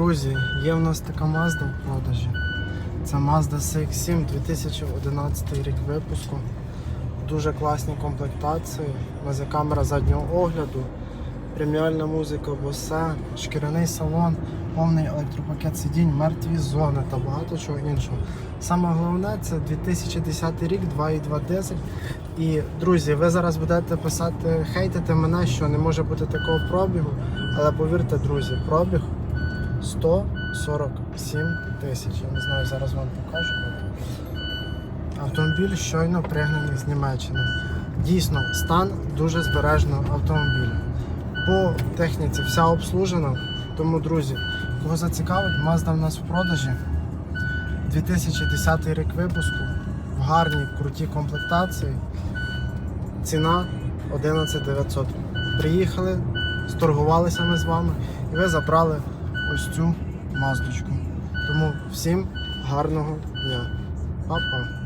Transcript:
Друзі, є в нас така Mazda в продажі. Це Mazda CX-7 2011 рік випуску. Дуже класні комплектації. У нас камера заднього огляду, преміальна музика Bose, шкіряний салон, повний електропакет сидінь, мертві зони та багато чого іншого. Саме головне це 2010 рік, 2,2 дизель. І друзі, ви зараз будете писати, хейтити мене, що не може бути такого пробігу. Але повірте, друзі, пробіг 147 тисяч. Я не знаю, зараз вам покажу. Автомобіль щойно пригнаний з Німеччини. Дійсно, стан дуже збережного автомобіля. По техніці вся обслужена. Тому, друзі, кого зацікавить, Mazda в нас в продажі. 2010 рік випуску, в гарній, крутій комплектації. Ціна 11 900. Приїхали, сторгувалися ми з вами і ви забрали ось цю маздочку. Тому всім гарного дня. Па-па.